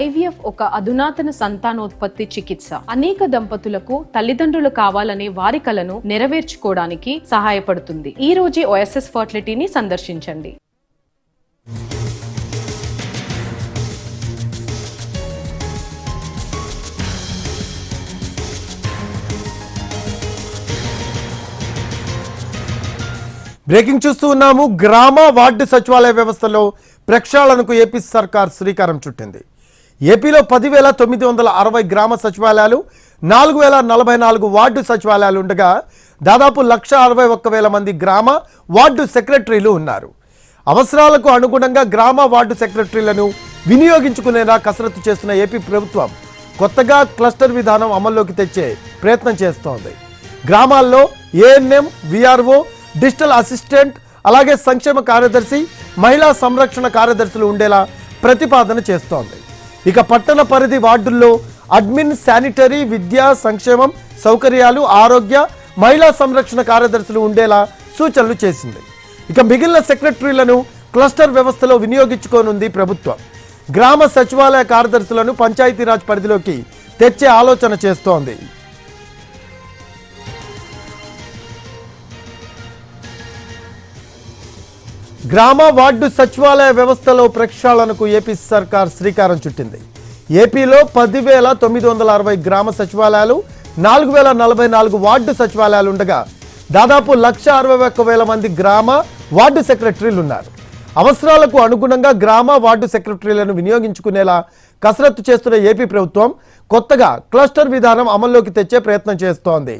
IVF ఒక అధునాతన సంతానోత్పత్తి చికిత్స. అనేక దంపతులకు తల్లిదండ్రులు కావాలనే వారి కలను నెరవేర్చుకోవడానికి సహాయపడుతుంది. ఈ రోజే ఓఎస్ఎస్ ఫర్టిలిటీని సందర్శించండి. బ్రేకింగ్ చూస్తూ ఉన్నాము. గ్రామ వార్డు సచివాలయ వ్యవస్థలో ప్రక్షాళనకు ఏపీ సర్కార్ శ్రీకారం చుట్టింది. ఏపీలో పదివేల తొమ్మిది వందల అరవై గ్రామ సచివాలయాలు నాలుగు వేల నలభై నాలుగు వార్డు సచివాలయాలు ఉండగా దాదాపు లక్ష అరవై ఒక్క వేల మంది గ్రామ వార్డు సెక్రటరీలు ఉన్నారు. అవసరాలకు అనుగుణంగా గ్రామ వార్డు సెక్రటరీలను వినియోగించుకునేలా కసరత్తు చేస్తున్న ఏపీ ప్రభుత్వం కొత్తగా క్లస్టర్ విధానం అమల్లోకి తెచ్చే ప్రయత్నం చేస్తోంది. గ్రామాల్లో ఏఎన్ఎం విఆర్ఓ డిజిటల్ అసిస్టెంట్ అలాగే సంక్షేమ కార్యదర్శి మహిళా సంరక్షణ కార్యదర్శులు ఉండేలా ప్రతిపాదన చేస్తోంది. ఇక పట్టణ పరిధి వార్డుల్లో అడ్మిన్ శానిటరీ విద్యా సంక్షేమం సౌకర్యాలు ఆరోగ్య మహిళా సంరక్షణ కార్యదర్శులు ఉండేలా సూచనలు చేసింది. ఇక మిగిలిన సెక్రటరీలను క్లస్టర్ వ్యవస్థలో వినియోగించుకోనుంది ప్రభుత్వం. గ్రామ సచివాలయ కార్యదర్శులను పంచాయతీరాజ్ పరిధిలోకి తెచ్చే ఆలోచన చేస్తోంది. గ్రామ వార్డు సచివాలయ వ్యవస్థలో ప్రక్షాళనకు ఏపీ సర్కార్ శ్రీకారం చుట్టింది. ఏపీలో పదివేల తొమ్మిది వందల అరవై గ్రామ సచివాలయాలు నాలుగు వేల నలభై నాలుగు వార్డు సచివాలయాలు ఉండగా దాదాపు లక్ష అరవై ఒక్క వేల మంది గ్రామ వార్డు సెక్రటరీలు ఉన్నారు అవసరాలకు అనుగుణంగా గ్రామ వార్డు సెక్రటరీలను వినియోగించుకునేలా కసరత్తు చేస్తున్న ఏపీ ప్రభుత్వం కొత్తగా క్లస్టర్ విధానం అమల్లోకి తెచ్చే ప్రయత్నం చేస్తోంది.